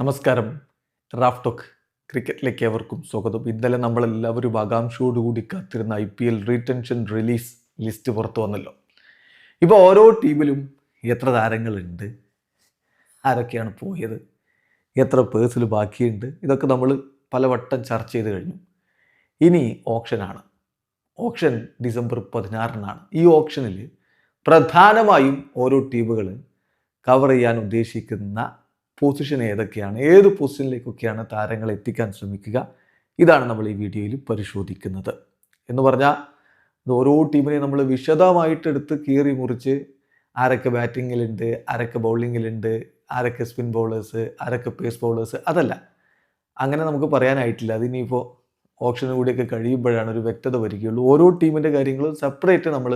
നമസ്കാരം. Raf talk ക്രിക്കറ്റിലേക്ക് ഏവർക്കും സ്വാഗതം. ഇന്നലെ നമ്മളെല്ലാവരും ആകാംക്ഷയോടുകൂടി കാത്തിരുന്ന I P L retention release list പുറത്തു വന്നല്ലോ. ഇപ്പോൾ ഓരോ ടീമിലും എത്ര താരങ്ങളുണ്ട്? ആരൊക്കെയാണ് പോയത്? എത്ര പേഴ്സിൽ ബാക്കിയുണ്ട്? ഇതൊക്കെ നമ്മൾ പലവട്ടം ചർച്ച ചെയ്ത് കഴിഞ്ഞു. ഇനി ഓപ്ഷനാണ് ഓപ്ഷൻ ഡിസംബർ പതിനാറിനാണ്. ഈ ഓപ്ഷനിൽ പ്രധാനമായും ഓരോ ടീമുകൾ കവർ ചെയ്യാൻ ഉദ്ദേശിക്കുന്ന പൊസിഷൻ ഏതൊക്കെയാണ്? ഏത് പൊസിഷനിലേക്കൊക്കെയാണ് താരങ്ങളെ എത്തിക്കാൻ ശ്രമിക്കുക? ഇതാണ് നമ്മൾ ഈ വീഡിയോയിൽ പരിശോധിക്കുന്നത്. എന്ന് പറഞ്ഞാൽ ഓരോ ടീമിനെയും നമ്മൾ വിശദമായിട്ട് എടുത്ത് കീറി മുറിച്ച് ആരൊക്കെ ബാറ്റിങ്ങിലുണ്ട് ആരൊക്കെ ബൗളിങ്ങിലുണ്ട് ആരൊക്കെ സ്പിൻ ബൗളേഴ്സ് ആരൊക്കെ പേസ് ബൗളേഴ്സ് അതല്ല. അങ്ങനെ നമുക്ക് പറയാനായിട്ടില്ല. അതിനിപ്പോൾ ഓപ്ഷനും കൂടിയൊക്കെ കഴിയുമ്പോഴാണ് ഒരു വ്യക്തത വരികയുള്ളൂ. ഓരോ ടീമിന്റെ കാര്യങ്ങളും സെപ്പറേറ്റ് നമ്മൾ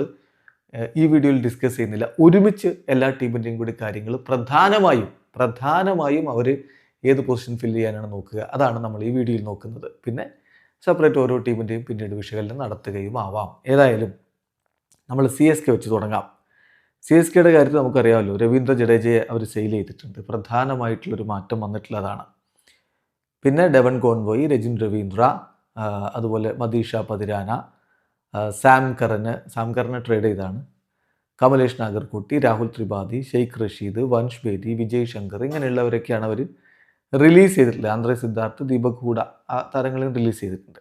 ഈ വീഡിയോയിൽ ഡിസ്കസ് ചെയ്യുന്നില്ല. ഒരുമിച്ച് എല്ലാ ടീമിന്റെയും കൂടി കാര്യങ്ങൾ പ്രധാനമായും പ്രധാനമായും അവർ ഏത് പൊസിഷൻ ഫില്ല് ചെയ്യാനാണ് നോക്കുക. അതാണ് നമ്മൾ ഈ വീഡിയോയിൽ നോക്കുന്നത്. പിന്നെ സെപ്പറേറ്റ് ഓരോ ടീമിന്റെയും പിന്നീട് വിശകലനം നടത്തുകയും ആവാം. ഏതായാലും നമ്മൾ സി എസ് കെ വെച്ച് തുടങ്ങാം. സി എസ് കെയുടെ കാര്യത്തിൽ നമുക്കറിയാമല്ലോ രവീന്ദ്ര ജഡേജയെ അവർ സെയിൽ ചെയ്തിട്ടുണ്ട്. പ്രധാനമായിട്ടുള്ളൊരു മാറ്റം വന്നിട്ടുള്ളതാണ്. പിന്നെ ഡെവൻ കോൺവോയി രജിൻ രവീന്ദ്ര അതുപോലെ Matheesha Pathirana Sam Curran Sam Curran trade ചെയ്താണ് കമലേഷ് നാഗർകുട്ടി രാഹുൽ ത്രിപാഠി ഷെയ്ഖ് റഷീദ് വൻഷ് ബേദി വിജയ് ശങ്കർ ഇങ്ങനെയുള്ളവരൊക്കെയാണ് അവർ റിലീസ് ചെയ്തിട്ടുള്ളത്. ആന്ധ്ര സിദ്ധാർത്ഥ് ദീപക് കൂട ആ താരങ്ങളും റിലീസ് ചെയ്തിട്ടുണ്ട്.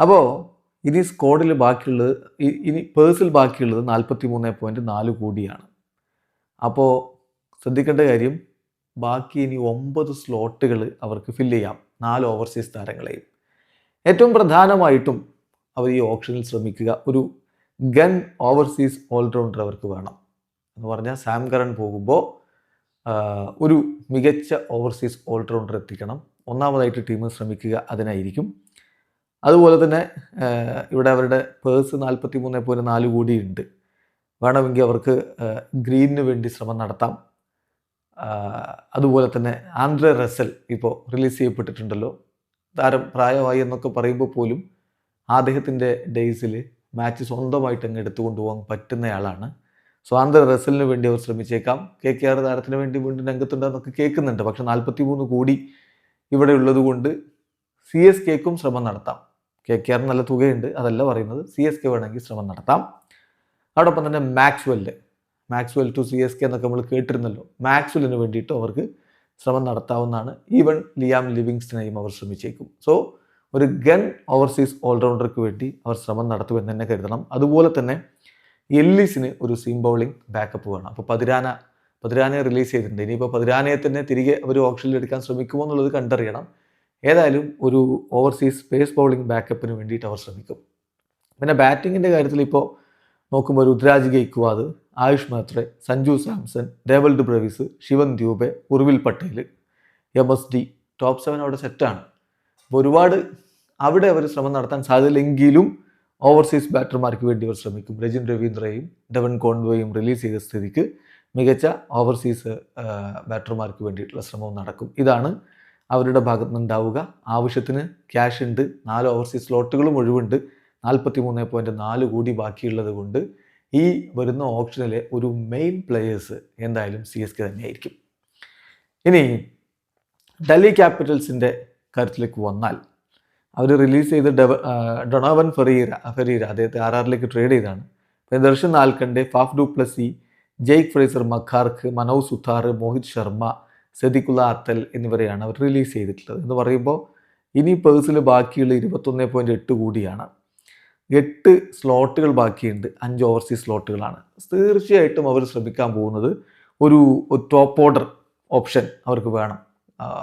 അപ്പോൾ ഇനി സ്കോഡിൽ ബാക്കിയുള്ളത് ഇനി പേഴ്സിൽ ബാക്കിയുള്ളത് നാൽപ്പത്തി മൂന്ന് പോയിന്റ് നാല് കോടിയാണ്. അപ്പോൾ ശ്രദ്ധിക്കേണ്ട കാര്യം ബാക്കി ഇനി ഒമ്പത് സ്ലോട്ടുകൾ അവർക്ക് ഫില്ല് ചെയ്യാം. നാല് ഓവർസീസ് താരങ്ങളെയും. ഏറ്റവും പ്രധാനമായിട്ടും അവർ ഈ ഓപ്ഷനിൽ ശ്രമിക്കുക. ഒരു ഗൺ ഓവർസീസ് ഓൾറൗണ്ടർ അവർക്ക് വേണം എന്ന് പറഞ്ഞാൽ സാം കരൺ പോകുമ്പോൾ ഒരു മികച്ച ഓവർസീസ് ഓൾറൗണ്ടർ എത്തിക്കണം. ഒന്നാമതായിട്ട് ടീം ശ്രമിക്കുക അതിനായിരിക്കും. അതുപോലെ തന്നെ ഇവിടെ അവരുടെ പേഴ്സ് നാൽപ്പത്തി മൂന്ന് പോയിന്റ് നാല് കോടിയുണ്ട്. വേണമെങ്കിൽ അവർക്ക് ഗ്രീനിന് വേണ്ടി ശ്രമം നടത്താം. അതുപോലെ തന്നെ ആന്ധ്ര റസൽ ഇപ്പോൾ റിലീസ് ചെയ്യപ്പെട്ടിട്ടുണ്ടല്ലോ. താരം പ്രായമായി എന്നൊക്കെ പറയുമ്പോൾ പോലും അദ്ദേഹത്തിന്റെ ഡേയ്സിൽ മാച്ച് സ്വന്തമായിട്ട് അങ്ങ് എടുത്തുകൊണ്ട് പോകാൻ പറ്റുന്നയാളാണ്. സോ റസലിന് വേണ്ടി അവർ ശ്രമിച്ചേക്കാം. കെ കെ ആർ താരത്തിന് വേണ്ടി വീണ്ടും രംഗത്തുണ്ടെന്നൊക്കെ കേൾക്കുന്നുണ്ട്. പക്ഷെ നാൽപ്പത്തി മൂന്ന് കോടി ഇവിടെ ഉള്ളതുകൊണ്ട് സി എസ് കെക്കും ശ്രമം നടത്താം. കെ കെ ആർ നല്ല തുകയുണ്ട് അതല്ല പറയുന്നത്. സി എസ് കെ വേണമെങ്കിൽ ശ്രമം നടത്താം. അതോടൊപ്പം തന്നെ Maxwell. Maxwell to C S K എന്നൊക്കെ നമ്മൾ കേട്ടിരുന്നല്ലോ. മാക്സ്വെല്ലിന് വേണ്ടിയിട്ട് അവർക്ക് ശ്രമം നടത്താവുന്നതാണ്. ഈവൻ ലിയാം ലിവിങ്സ്റ്റനെയും അവർ ശ്രമിച്ചേക്കും. സോ ഒരു ഗൺ ഓവർസീസ് ഓൾറൗണ്ടർക്ക് വേണ്ടി അവർ ശ്രമം നടത്തുമെന്ന് തന്നെ കരുതണം. അതുപോലെ തന്നെ എല്ലിസിന് ഒരു സീം ബൗളിംഗ് ബാക്കപ്പ് വേണം. അപ്പോൾ പതിരാന പതിരാനയെ റിലീസ് ചെയ്തിട്ടുണ്ട്. ഇനിയിപ്പോൾ പതിരാനയെ തന്നെ തിരികെ അവർ ഓപ്ഷനിൽ എടുക്കാൻ ശ്രമിക്കുമോ എന്നുള്ളത് കണ്ടറിയണം. ഏതായാലും ഒരു ഓവർസീസ് പേസ് ബൗളിംഗ് ബാക്കപ്പിന് വേണ്ടിയിട്ട് അവർ ശ്രമിക്കും. പിന്നെ ബാറ്റിങ്ങിന്റെ കാര്യത്തിൽ ഇപ്പോൾ നോക്കുമ്പോൾ Ruturaj Gaikwad Ayush Mhatre Sanju Samson Dewald Brevis Shivam Dube Urvil Patel M S D top seven അവിടെ സെറ്റാണ് അപ്പോൾ ഒരുപാട് അവിടെ അവർ ശ്രമം നടത്താൻ സാധ്യതയില്ലെങ്കിലും ഓവർസീസ് ബാറ്റർമാർക്ക് വേണ്ടി അവർ ശ്രമിക്കും. രജിൻ രവീന്ദ്രയും ഡെവൻ കോൺവോയും റിലീസ് ചെയ്ത സ്ഥിതിക്ക് മികച്ച ഓവർസീസ് ബാറ്റർമാർക്ക് വേണ്ടിയിട്ടുള്ള ശ്രമവും നടക്കും. ഇതാണ് അവരുടെ ഭാഗത്ത് നിന്നുണ്ടാവുക ആവശ്യത്തിന് ക്യാഷ് ഉണ്ട്. നാല് ഓവർസീസ് സ്ലോട്ടുകളും ഒഴിവുണ്ട്. നാൽപ്പത്തി മൂന്ന് പോയിന്റ് നാല് കോടി ബാക്കിയുള്ളത് കൊണ്ട് ഈ വരുന്ന ഓപ്ഷനിലെ ഒരു മെയിൻ പ്ലെയേഴ്സ് എന്തായാലും സി എസ് കെ തന്നെയായിരിക്കും. ഇനി ഡൽഹി ക്യാപിറ്റൽസിന്റെ കാര്യത്തിലേക്ക് വന്നാൽ. അവർ റിലീസ് ചെയ്ത ഡെവ ഡൊണോവൻ ഫെറീര ഫെറീര അദ്ദേഹത്തെ ആർ ആറിലേക്ക് ട്രേഡ് ചെയ്താണ് പിന്നെ Darshan Nalkande Faf du Plessis Jake Fraser McGurk Manoj Suthar Mohit Sharma Sediqullah Atal എന്നിവരെയാണ് അവർ റിലീസ് ചെയ്തിട്ടുള്ളത് എന്ന് പറയുമ്പോൾ ഇനി പേഴ്സിൽ ബാക്കിയുള്ള ഇരുപത്തൊന്ന് പോയിന്റ് എട്ട് കൂടിയാണ്. എട്ട് സ്ലോട്ടുകൾ ബാക്കിയുണ്ട് അഞ്ച് ഓവർസീസ് സ്ലോട്ടുകളാണ്. തീർച്ചയായിട്ടും അവർ ശ്രമിക്കാൻ പോകുന്നത് ഒരു ടോപ്പ് ഓർഡർ ഓപ്ഷൻ അവർക്ക് വേണം.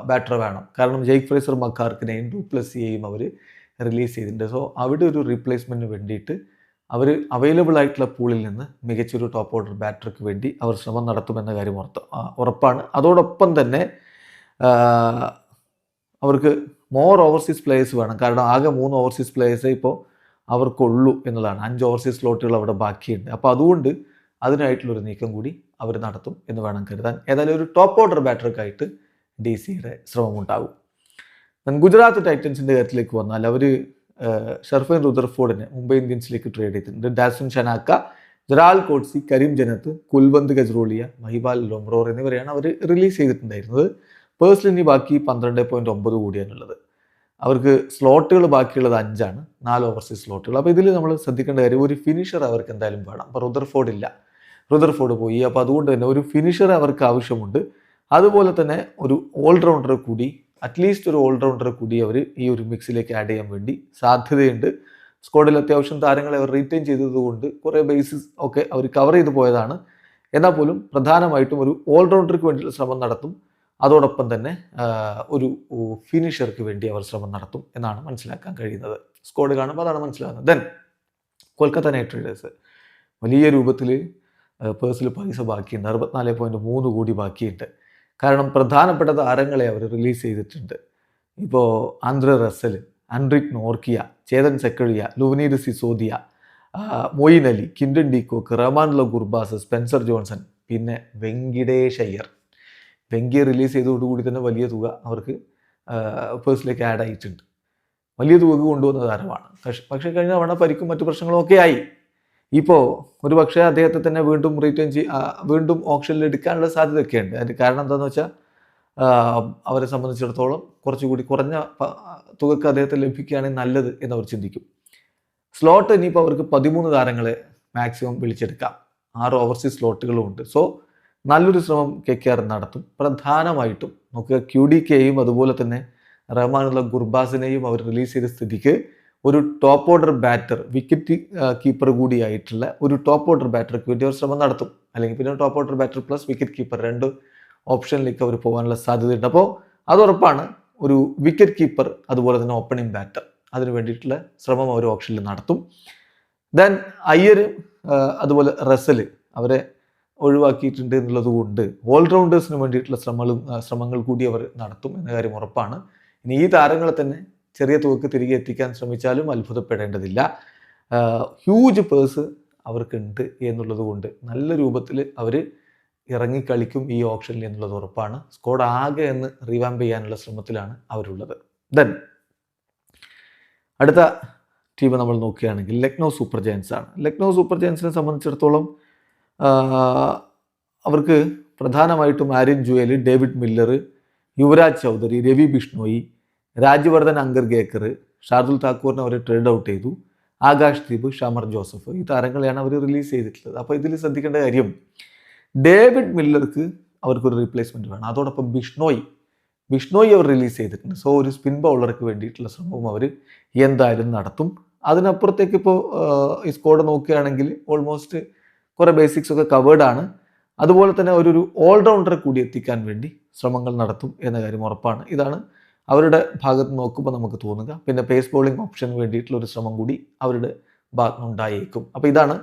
ബാറ്റർ വേണം. കാരണം ജെയ്ക് ഫ്രേസർ മക്കാർക്കിനെയും ഡു പ്ലസ് സിയെയും അവർ റിലീസ് ചെയ്തിട്ടുണ്ട്. സോ അവിടെ ഒരു റീപ്ലേസ്മെന്റിന് വേണ്ടിയിട്ട് അവർ അവൈലബിൾ ആയിട്ടുള്ള പൂളിൽ നിന്ന് മികച്ചൊരു ടോപ്പ് ഓർഡർ ബാറ്ററിക്ക് വേണ്ടി അവർ ശ്രമം നടത്തുമെന്ന കാര്യം ഉറത്ത ഉറപ്പാണ്. അതോടൊപ്പം തന്നെ അവർക്ക് മോർ ഓവർസീസ് പ്ലേയേഴ്സ് വേണം. കാരണം ആകെ മൂന്ന് ഓവർസീസ് പ്ലേയേഴ്സേ ഇപ്പോൾ അവർക്കുള്ളൂ എന്നുള്ളതാണ്. അഞ്ച് ഓവർസീസ് സ്ലോട്ടുകൾ അവിടെ ബാക്കിയുണ്ട്. അപ്പോൾ അതുകൊണ്ട് അതിനായിട്ടുള്ളൊരു നീക്കം കൂടി അവർ നടത്തും എന്ന് വേണം കരുതാൻ. ഏതായാലും ഒരു ടോപ്പ് ഓർഡർ ബാറ്റർക്കായിട്ട് ഡി സിയുടെ ശ്രമമുണ്ടാകും. ഗുജറാത്ത് ടൈറ്റൻസിന്റെ കാര്യത്തിലേക്ക് വന്നാൽ അവർ ഷർഫൈൻ റുദർഫോർഡിനെ മുംബൈ ഇന്ത്യൻസിലേക്ക് ട്രേഡ് ചെയ്തിട്ടുണ്ട്. ഡാസുൻ ഷനാക്ക ജറാൽ കോട്സി കരീം ജനത്ത് കുൽവന്ത് ഗജ്റോളിയ മഹിബാൽ ലൊംറോർ എന്നിവരെയാണ് അവർ റിലീസ് ചെയ്തിട്ടുണ്ടായിരുന്നത്. പേഴ്സണലി ബാക്കി പന്ത്രണ്ട് പോയിന്റ് ഒമ്പത് കോടിയാണുള്ളത്. അവർക്ക് സ്ലോട്ടുകൾ ബാക്കിയുള്ളത് അഞ്ചാണ്. നാല് ഓവർസീസ് സ്ലോട്ടുകൾ. അപ്പോൾ ഇതിൽ നമ്മൾ ശ്രദ്ധിക്കേണ്ട കാര്യം ഒരു ഫിനിഷർ അവർക്ക് എന്തായാലും വേണം. അപ്പോൾ റുദർഫോർഡ് ഇല്ല. റുദർഫോർഡ് പോയി. അപ്പോൾ അതുകൊണ്ട് തന്നെ ഒരു ഫിനിഷർ അവർക്ക് ആവശ്യമുണ്ട്. അതുപോലെ തന്നെ ഒരു ഓൾറൗണ്ടർ കൂടി അറ്റ്ലീസ്റ്റ് ഒരു ഓൾറൗണ്ടർ കൂടി അവർ ഈ ഒരു മിക്സിലേക്ക് ആഡ് ചെയ്യാൻ വേണ്ടി സാധ്യതയുണ്ട്. സ്ക്വാഡിൽ അത്യാവശ്യം താരങ്ങളെ അവർ റീറ്റെയിൻ ചെയ്തതുകൊണ്ട് കുറേ ബേസിസ് ഒക്കെ അവർ കവർ ചെയ്തു പോയതാണ്. എന്നാൽ പോലും പ്രധാനമായിട്ടും ഒരു ഓൾറൗണ്ടർക്ക് വേണ്ടിയുള്ള ശ്രമം നടത്തും. അതോടൊപ്പം തന്നെ ഒരു ഫിനിഷർക്ക് വേണ്ടി അവർ ശ്രമം നടത്തും എന്നാണ് മനസ്സിലാക്കാൻ കഴിയുന്നത്. സ്കോഡ് കാണുമ്പോൾ അതാണ് മനസ്സിലാകുന്നത്. ദെൻ കൊൽക്കത്ത നൈറ്റ് റൈഡേഴ്സ് വലിയ രൂപത്തിൽ പേഴ്സിൽ പൈസ ബാക്കിയുണ്ട്. അറുപത്തിനാല് പോയിന്റ് മൂന്ന് കോടി ബാക്കിയുണ്ട്. കാരണം പ്രധാനപ്പെട്ട താരങ്ങളെ അവർ റിലീസ് ചെയ്തിട്ടുണ്ട്. ഇപ്പോൾ Andre Russell Anrich Nortje Chetan Sakariya Luvnith Sisodia Moeen Ali Quinton de Kock Rahmanullah Gurbaz Spencer Johnson പിന്നെ വെങ്കിടേഷ് അയ്യർ. വെങ്കിയെ റിലീസ് ചെയ്തതോടുകൂടി തന്നെ വലിയ തുക അവർക്ക് പേഴ്സിലേക്ക് ആഡ് ആയിട്ടുണ്ട്. വലിയ തുക കൊണ്ടുവന്ന താരമാണ്. പക്ഷേ കഴിഞ്ഞ തവണ പരിക്കും മറ്റു പ്രശ്നങ്ങളും ഒക്കെ ആയി. ഇപ്പോൾ ഒരു പക്ഷേ അദ്ദേഹത്തെ തന്നെ വീണ്ടും റീറ്റേൺ ചെയ് വീണ്ടും ഓപ്ഷനിൽ എടുക്കാനുള്ള സാധ്യതയൊക്കെയുണ്ട്. അതിന്റെ കാരണം എന്താണെന്ന് വെച്ചാൽ അവരെ സംബന്ധിച്ചിടത്തോളം കുറച്ചുകൂടി കുറഞ്ഞ തുകക്ക് അദ്ദേഹത്തെ ലഭിക്കുകയാണെങ്കിൽ നല്ലത് എന്നവർ ചിന്തിക്കും. സ്ലോട്ട് ഇനിയിപ്പോൾ അവർക്ക് പതിമൂന്ന് താരങ്ങളെ മാക്സിമം വിളിച്ചെടുക്കാം. ആറ് ഓവർസീസ് സ്ലോട്ടുകളും ഉണ്ട്. സോ നല്ലൊരു ശ്രമം കെ കെ ആർ നടത്തും. പ്രധാനമായിട്ടും നമുക്ക് ക്യു ഡി കെയും അതുപോലെ തന്നെ റഹ്മാനുള്ള ഗുർബാസിനെയും അവർ റിലീസ് ചെയ്ത സ്ഥിതിക്ക് ഒരു top order batter wicket keeper കൂടിയായിട്ടുള്ള ഒരു ടോപ്പ് ഓർഡർ ബാറ്റർക്ക് വേണ്ടി അവർ ശ്രമം നടത്തും. അല്ലെങ്കിൽ പിന്നെ top order batter plus wicket keeper രണ്ട് ഓപ്ഷനിലേക്ക് അവർ പോകാനുള്ള സാധ്യതയുണ്ട്. അപ്പോൾ അത് ഉറപ്പാണ് ഒരു വിക്കറ്റ് കീപ്പർ അതുപോലെ തന്നെ ഓപ്പണിംഗ് ബാറ്റർ അതിന് വേണ്ടിയിട്ടുള്ള ശ്രമം അവർ ഓപ്ഷനിൽ നടത്തും. ദെൻ അയ്യർ അതുപോലെ റസൽ അവരെ ഒഴിവാക്കിയിട്ടുണ്ട് എന്നുള്ളത് കൊണ്ട് ഓൾറൗണ്ടേഴ്സിന് വേണ്ടിയിട്ടുള്ള ശ്രമങ്ങളും ശ്രമങ്ങൾ കൂടി അവർ നടത്തും എന്ന കാര്യം ഉറപ്പാണ്. ഇനി ഈ താരങ്ങളെ തന്നെ ചെറിയ തുകക്ക് തിരികെ എത്തിക്കാൻ ശ്രമിച്ചാലും അത്ഭുതപ്പെടേണ്ടതില്ല. ഹ്യൂജ് പേഴ്സ് അവർക്കുണ്ട് എന്നുള്ളത് കൊണ്ട് നല്ല രൂപത്തിൽ അവർ ഇറങ്ങിക്കളിക്കും ഈ ഓപ്ഷനിൽ എന്നുള്ളത് ഉറപ്പാണ്. സ്കോഡ് ആകെ എന്ന് റീവാമ്പ് ചെയ്യാനുള്ള ശ്രമത്തിലാണ് അവരുള്ളത്. ദെൻ അടുത്ത ടീം നമ്മൾ നോക്കുകയാണെങ്കിൽ ലക്നൗ സൂപ്പർ ജയൻസ് ആണ്. ലക്നൗ സൂപ്പർ ജയൻസിനെ സംബന്ധിച്ചിടത്തോളം അവർക്ക് പ്രധാനമായിട്ടും ആര്യൻ ജുവേൽ ഡേവിഡ് മില്ലർ യുവരാജ് ചൗധരി രവി ബിഷ്ണോയി രാജ്യവർദ്ധൻ അങ്കർഗേക്കർ ഷാർദുൽ താക്കൂറിനെ അവർ ട്രേഡ് ഔട്ട് ചെയ്തു. ആകാശ് ദീപ് ഷമർ ജോസഫ് ഈ താരങ്ങളെയാണ് അവർ റിലീസ് ചെയ്തിട്ടുള്ളത്. അപ്പോൾ ഇതിൽ ശ്രദ്ധിക്കേണ്ട കാര്യം ഡേവിഡ് മില്ലർക്ക് അവർക്കൊരു റീപ്ലേസ്മെന്റ് വേണം. അതോടൊപ്പം ബിഷ്ണോയ് ബിഷ്ണോയ് അവർ റിലീസ് ചെയ്തിട്ടുണ്ട്. സോ ഒരു സ്പിൻ ബൗളർക്ക് വേണ്ടിയിട്ടുള്ള ശ്രമവും അവർ എന്തായാലും നടത്തും. അതിനപ്പുറത്തേക്ക് ഇപ്പോൾ ഈ സ്കോഡ് നോക്കുകയാണെങ്കിൽ ഓൾമോസ്റ്റ് കുറേ ബേസിക്സ് ഒക്കെ കവേർഡ് ആണ്. അതുപോലെ തന്നെ ഒരു ഓൾറൗണ്ടറെ കൂടി എത്തിക്കാൻ വേണ്ടി ശ്രമങ്ങൾ നടത്തും എന്ന കാര്യം ഉറപ്പാണ്. ഇതാണ് അവരുടെ ഭാഗത്ത് നോക്കുമ്പോൾ നമുക്ക് തോന്നുക. പിന്നെ പേസ് ബോളിംഗ് ഓപ്ഷന് വേണ്ടിയിട്ടുള്ള ഒരു ശ്രമം കൂടി അവരുടെ ഭാഗത്ത് നിന്നുണ്ടായേക്കും അപ്പോൾ ഇതാണ്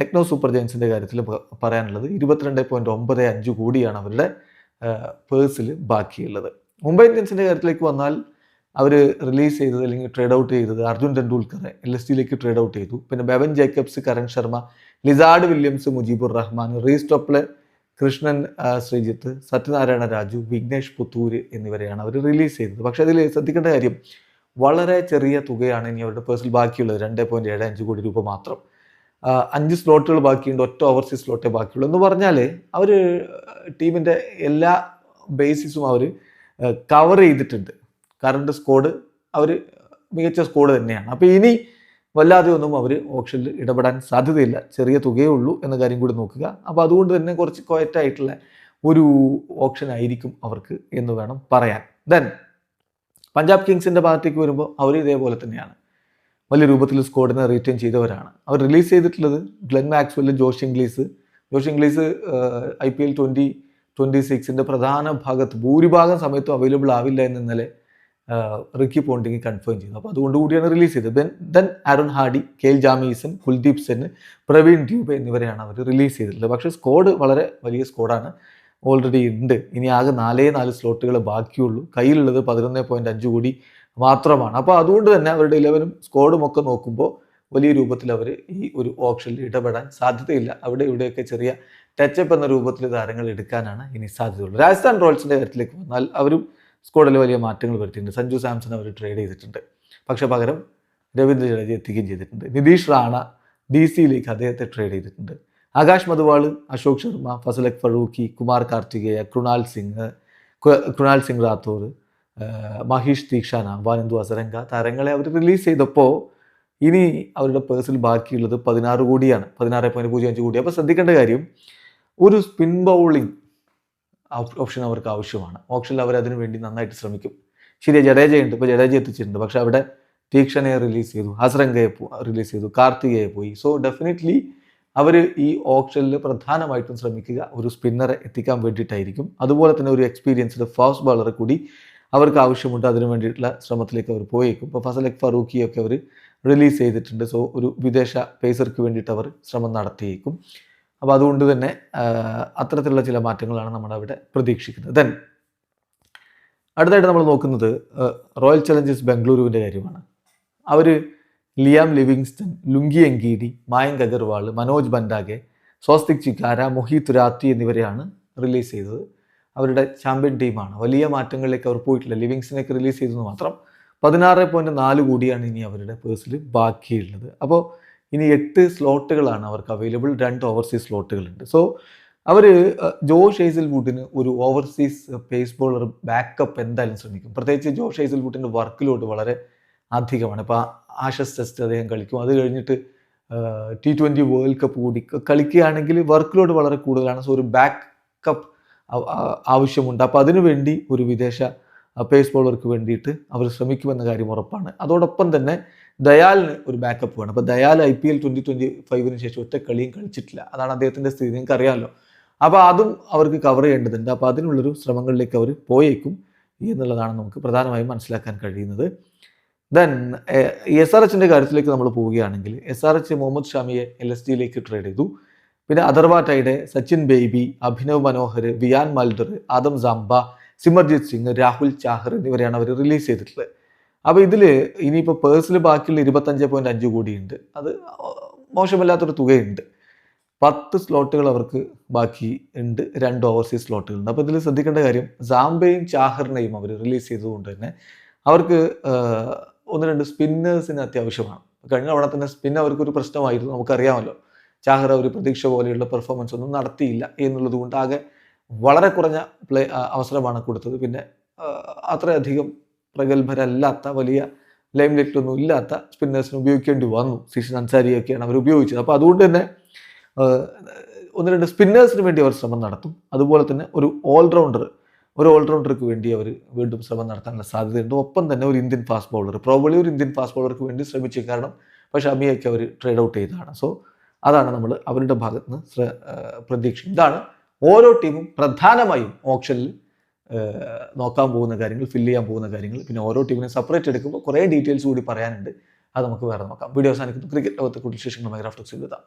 ലക്നൗ സൂപ്പർ ജയൻസിന്റെ കാര്യത്തിൽ പറയാനുള്ളത്. ഇരുപത്തിരണ്ട് പോയിന്റ് ഒമ്പത് അഞ്ച് കോടിയാണ് അവരുടെ പേഴ്സിൽ ബാക്കിയുള്ളത്. മുംബൈ ഇന്ത്യൻസിന്റെ കാര്യത്തിലേക്ക് വന്നാൽ അവർ റിലീസ് ചെയ്തത് അല്ലെങ്കിൽ ട്രേഡ് ഔട്ട് ചെയ്തത് അർജുൻ ടെണ്ടുൽക്കറെ എൽ എസ് ടിയിലേക്ക് ട്രേഡ് ഔട്ട് ചെയ്തു. പിന്നെ Bevon Jacobs Karn Sharma Lizaad Williams Mujeebur Rahman Reece Topley Krishnan Shrijith Satyanarayana Raju Vignesh Puthur എന്നിവരെയാണ് അവർ റിലീസ് ചെയ്തത് പക്ഷേ അതിൽ ശ്രദ്ധിക്കേണ്ട കാര്യം വളരെ ചെറിയ തുകയാണ് ഇനി അവരുടെ പേഴ്സിൽ ബാക്കിയുള്ളത്. രണ്ട് പോയിന്റ് ഏഴ് അഞ്ച് കോടി രൂപ മാത്രം. അഞ്ച് സ്ലോട്ടുകൾ ബാക്കിയുണ്ട്. ഒറ്റ ഓവർസീസ് സ്ലോട്ടേ ബാക്കിയുള്ളൂ. എന്ന് പറഞ്ഞാൽ അവർ ടീമിന്റെ എല്ലാ ബേസിസും അവർ കവർ ചെയ്തിട്ടുണ്ട്. കറണ്ട് സ്കോഡ് അവർ മികച്ച സ്കോഡ് തന്നെയാണ്. അപ്പോൾ ഇനി വല്ലാതെ ഒന്നും അവർ ഓപ്ഷനിൽ ഇടപെടാൻ സാധ്യതയില്ല. ചെറിയ തുകയേ ഉള്ളൂ എന്ന കാര്യം കൂടി നോക്കുക. അപ്പോൾ അതുകൊണ്ട് തന്നെ കുറച്ച് ക്വയറ്റായിട്ടുള്ള ഒരു ഓപ്ഷൻ ആയിരിക്കും അവർക്ക് എന്ന് വേണം പറയാൻ. ദെൻ പഞ്ചാബ് കിങ്സിന്റെ ഭാഗത്തേക്ക് വരുമ്പോൾ അവർ ഇതേപോലെ തന്നെയാണ്. വലിയ രൂപത്തിൽ സ്കോഡിനെ റീറ്റെയിൻ ചെയ്തവരാണ്. അവർ റിലീസ് ചെയ്തിട്ടുള്ളത് Glenn മാക്സ്വെല്ലും Josh Inglis. Josh Inglis I P L twenty twenty സിക്സിന്റെ പ്രധാന ഭാഗത്ത് ഭൂരിഭാഗം സമയത്തും അവൈലബിൾ ആവില്ല എന്ന് ഇന്നലെ റിക്കി പോണ്ടിങ് കൺഫേം ചെയ്യുന്നു. അപ്പോൾ അതുകൊണ്ട് കൂടിയാണ് റിലീസ് ചെയ്തത്. Then then Aaron Hardie K L Kuldeep Sen Praveen Dubey എന്നിവരെയാണ് അവർ റിലീസ് ചെയ്തിട്ടുള്ളത്. പക്ഷേ സ്കോഡ് വളരെ വലിയ സ്കോഡാണ് ഓൾറെഡി ഉണ്ട്. ഇനി ആകെ നാലേ നാല് സ്ലോട്ടുകൾ ബാക്കിയുള്ളൂ. കയ്യിലുള്ളത് പതിനൊന്ന് പോയിന്റ് അഞ്ച് കോടി മാത്രമാണ്. അപ്പോൾ അതുകൊണ്ട് തന്നെ അവരുടെ ഇലവനും സ്കോഡും ഒക്കെ നോക്കുമ്പോൾ വലിയ രൂപത്തിൽ അവർ ഈ ഒരു ഓപ്ഷനിൽ ഇടപെടാൻ സാധ്യതയില്ല. അവിടെ ഇവിടെയൊക്കെ ചെറിയ ടച്ചപ്പ് എന്ന രൂപത്തിൽ താരങ്ങൾ എടുക്കാനാണ് ഇനി സാധ്യതയുള്ളത്. രാജസ്ഥാൻ റോയൽസിന്റെ കാര്യത്തിലേക്ക് വന്നാൽ അവരും സ്കോഡിൽ വലിയ മാറ്റങ്ങൾ വരുത്തിയിട്ടുണ്ട്. സഞ്ജു സാംസൺ അവർ ട്രേഡ് ചെയ്തിട്ടുണ്ട്. പക്ഷെ പകരം രവീന്ദ്ര ജഡേജ എത്തിക്കുകയും ചെയ്തിട്ടുണ്ട്. നിതീഷ് റാണ ഡി സിയിലേക്ക് അദ്ദേഹത്തെ ട്രേഡ് ചെയ്തിട്ടുണ്ട്. ആകാശ് മധുവാൾ അശോക് ശർമ്മ ഫസലക് ഫറൂഖി കുമാർ കാർത്തികേയ കൃണാൽ സിംഗ് കൃണാൽ സിംഗ് റാത്തോർ മഹീഷ് ദീക്ഷാന വാനന്ദു അസരംഗ താരങ്ങളെ അവർ റിലീസ് ചെയ്തപ്പോൾ ഇനി അവരുടെ പേഴ്സിൽ ബാക്കിയുള്ളത് പതിനാറ് കോടിയാണ്. പതിനാറ് പോയിന്റ് പൂജ്യം അഞ്ച് കോടി. അപ്പോൾ ശ്രദ്ധിക്കേണ്ട കാര്യം ഒരു സ്പിൻ ബൗളിംഗ് ഓപ്ഷൻ അവർക്ക് ആവശ്യമാണ്. ഓപ്ഷനിൽ അവർ അതിനു വേണ്ടി നന്നായിട്ട് ശ്രമിക്കും. ശരി ജഡേജയുണ്ട് ഇപ്പോൾ ജഡേജ എത്തിച്ചിട്ടുണ്ട്. പക്ഷേ അവിടെ തീക്ഷണയെ റിലീസ് ചെയ്തു. ഹസ്രംഗയെ റിലീസ് ചെയ്തു. കാർത്തികയെ പോയി. സോ ഡെഫിനറ്റ്ലി അവർ ഈ ഓപ്ഷനിൽ പ്രധാനമായിട്ടും ശ്രമിക്കുക. ഒരു സ്പിന്നറെ എത്തിക്കാൻ വേണ്ടിയിട്ടായിരിക്കും. അതുപോലെ തന്നെ ഒരു എക്സ്പീരിയൻസ്ഡ് ഫാസ്റ്റ് ബോളറെ കൂടി അവർക്ക് ആവശ്യമുണ്ട്. അതിനു വേണ്ടിയിട്ടുള്ള ശ്രമത്തിലേക്ക് അവർ പോയേക്കും. ഇപ്പോൾ ഫസലക് ഫറൂഖിയൊക്കെ അവർ റിലീസ് ചെയ്തിട്ടുണ്ട്. സോ ഒരു വിദേശ പേസർക്ക് വേണ്ടിയിട്ട് അവർ ശ്രമം നടത്തിയേക്കും. അപ്പോൾ അതുകൊണ്ട് തന്നെ അത്തരത്തിലുള്ള ചില മാറ്റങ്ങളാണ് നമ്മൾ അവിടെ പ്രതീക്ഷിക്കുന്നത്. ദെൻ അടുത്തായിട്ട് നമ്മൾ നോക്കുന്നത് റോയൽ ചലഞ്ചേഴ്സ് ബംഗളൂരുവിന്റെ കാര്യമാണ്. അവർ Liam Livingstone Lungi Ngidi Mayank Agarwal Manoj Bhandage Swastik Chikara Mohit Rathee എന്നിവരെയാണ് റിലീസ് ചെയ്തത്. അവരുടെ ചാമ്പ്യൻ ടീമാണ് വലിയ മാറ്റങ്ങളിലേക്ക് അവർ പോയിട്ടില്ല. ലിവിങ്സിനൊക്കെ റിലീസ് ചെയ്തെന്ന് മാത്രം പതിനാറ് പോയിന്റ് നാല് കോടിയാണ് ഇനി അവരുടെ പേഴ്സിൽ ബാക്കിയുള്ളത്. അപ്പോൾ ഇനി എട്ട് സ്ലോട്ടുകളാണ് അവർക്ക് അവൈലബിൾ രണ്ട് ഓവർസീസ് സ്ലോട്ടുകളുണ്ട്. സോ അവർ ജോഷ് ഹേസൽവുഡിന് ഒരു ഓവർസീസ് പേസ് ബോളർ ബാക്കപ്പ് എന്തായാലും ശ്രമിക്കും. പ്രത്യേകിച്ച് ജോഷ് ഹേസൽവുഡിന്റെ വർക്ക് ലോഡ് വളരെ അധികമാണ്. ഇപ്പോൾ ആഷസ് ടെസ്റ്റ് അദ്ദേഹം കളിക്കും. അത് കഴിഞ്ഞിട്ട് ടി ട്വന്റി വേൾഡ് കപ്പ് കൂടി കളിക്കുകയാണെങ്കിൽ വർക്ക് ലോഡ് വളരെ കൂടുതലാണ്. സോ ഒരു ബാക്കപ്പ് ആവശ്യമുണ്ട്. അപ്പോൾ അതിനുവേണ്ടി ഒരു വിദേശ പേസ് ബോളർക്ക് വേണ്ടിയിട്ട് അവർ ശ്രമിക്കുമെന്ന കാര്യം ഉറപ്പാണ്. അതോടൊപ്പം തന്നെ ദയാലിന് ഒരു ബാക്കപ്പ് വേണം. അപ്പോൾ Dayal I P L twenty twenty ഫൈവിന് ശേഷം ഒറ്റ കളിയും കളിച്ചിട്ടില്ല. അതാണ് അദ്ദേഹത്തിന്റെ സ്ഥിതി. നിങ്ങൾക്ക് അറിയാമല്ലോ അപ്പോൾ അതും അവർക്ക് കവർ ചെയ്യേണ്ടതുണ്ട്. അപ്പോൾ അതിനുള്ളൊരു ശ്രമങ്ങളിലേക്ക് അവർ പോയേക്കും എന്നുള്ളതാണ് നമുക്ക് പ്രധാനമായും മനസ്സിലാക്കാൻ കഴിയുന്നത്. ദെൻ എസ് ആർ എച്ചിന്റെ കാര്യത്തിലേക്ക് നമ്മൾ പോവുകയാണെങ്കിൽ എസ് ആർ എച്ച് മുഹമ്മദ് ഷാമിയെ എൽ എസ് ഡിയിലേക്ക് ട്രേഡ് ചെയ്തു. പിന്നെ Atharva Sachin Baby Abhinav Manohar Wiaan Mulder Adam Zampa Simarjeet Singh Rahul Chahar എന്നിവരെയാണ് അവർ റിലീസ് ചെയ്തിട്ടുള്ളത്. അപ്പോൾ ഇതിൽ ഇനിയിപ്പോൾ പേഴ്സിൽ ബാക്കിയുള്ള ഇരുപത്തഞ്ച് പോയിന്റ് അഞ്ച് കോടിയുണ്ട്. അത് മോശമല്ലാത്തൊരു തുകയുണ്ട്. പത്ത് സ്ലോട്ടുകൾ അവർക്ക് ബാക്കി ഉണ്ട് രണ്ട് ഓവർസീസ് സ്ലോട്ടുകളുണ്ട്. അപ്പോൾ ഇതിൽ ശ്രദ്ധിക്കേണ്ട കാര്യം സാംബയും ചാഹറിനെയും അവർ റിലീസ് ചെയ്തതുകൊണ്ട് തന്നെ അവർക്ക് ഒന്ന് രണ്ട് സ്പിന്നേഴ്സിന് അത്യാവശ്യമാണ്. കഴിഞ്ഞ തവണ തന്നെ സ്പിൻ അവർക്കൊരു പ്രശ്നമായിരുന്നു നമുക്കറിയാമല്ലോ. ചാഹർ അവർ പ്രതീക്ഷ പോലെയുള്ള പെർഫോമൻസ് ഒന്നും നടത്തിയില്ല എന്നുള്ളത് കൊണ്ട് ആകെ വളരെ കുറഞ്ഞ പ്ലേ അവസരമാണ് കൊടുത്തത്. പിന്നെ അത്രയധികം പ്രഗത്ഭരല്ലാത്ത വലിയ ലൈം ലൈറ്റൊന്നും ഇല്ലാത്ത സ്പിന്നേഴ്സിന് ഉപയോഗിക്കേണ്ടി വന്നു. സീഷൻ അൻസാരിയൊക്കെയാണ് അവർ ഉപയോഗിച്ചത്. അപ്പോൾ അതുകൊണ്ട് തന്നെ ഒന്ന് രണ്ട് സ്പിന്നേഴ്സിന് വേണ്ടി അവർ ശ്രമം നടത്തും. അതുപോലെ തന്നെ ഒരു ഓൾറൗണ്ടർ ഒരു ഓൾറൗണ്ടർക്ക് വേണ്ടി അവർ വീണ്ടും ശ്രമം നടത്താനുള്ള സാധ്യതയുണ്ട്. ഒപ്പം തന്നെ ഒരു ഇന്ത്യൻ ഫാസ്റ്റ് ബൗളർ പ്രോബബ്ലി ഒരു ഇന്ത്യൻ ഫാസ്റ്റ് ബൗളർക്ക് വേണ്ടി ശ്രമിച്ചു. കാരണം പക്ഷേ അമിയൊക്കെ അവർ ട്രേഡ് ഔട്ട് ചെയ്തതാണ്. സോ അതാണ് നമ്മൾ അവരുടെ ഭാഗത്ത് നിന്ന് പ്രതീക്ഷ. ഇതാണ് ഓരോ ടീമും പ്രധാനമായും ഓപ്ഷനിൽ നോക്കാൻ പോകുന്ന കാര്യങ്ങൾ ഫില്ല് ചെയ്യാൻ പോകുന്ന കാര്യങ്ങൾ പിന്നെ ഓരോ ടീമിനെ സെപ്പറേറ്റ് എടുക്കുമ്പോൾ കുറേ ഡീറ്റെയിൽസ് കൂടി പറയാനുണ്ട്. അത് നമുക്ക് വേറെ നോക്കാം. വീഡിയോ അവസാനിക്കുന്നു. ക്രിക്കറ്റ് ലോകത്തെ കൂടുതൽ വിശേഷങ്ങളുമായി റാഫ്റ്റോക്സിൽ എത്താം.